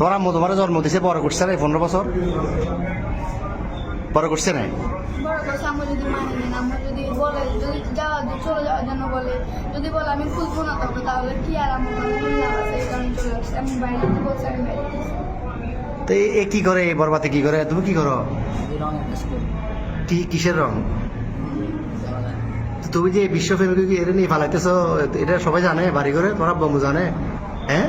তোমার আম্মু তোমার জন্ম দিছে বড় করছে না এই পনেরো বছর বড় করছে না। তো এ- কি করে? এই বরবাতে কি করে? তুমি কি করো? কি কিসের রং? তুমি যে বিশ্ব ফেমিকে কি এটা নিয়ে ফালাইতেছো এটা সবাই জানে বাড়ি করে তোমার আব্বু জানে হ্যাঁ?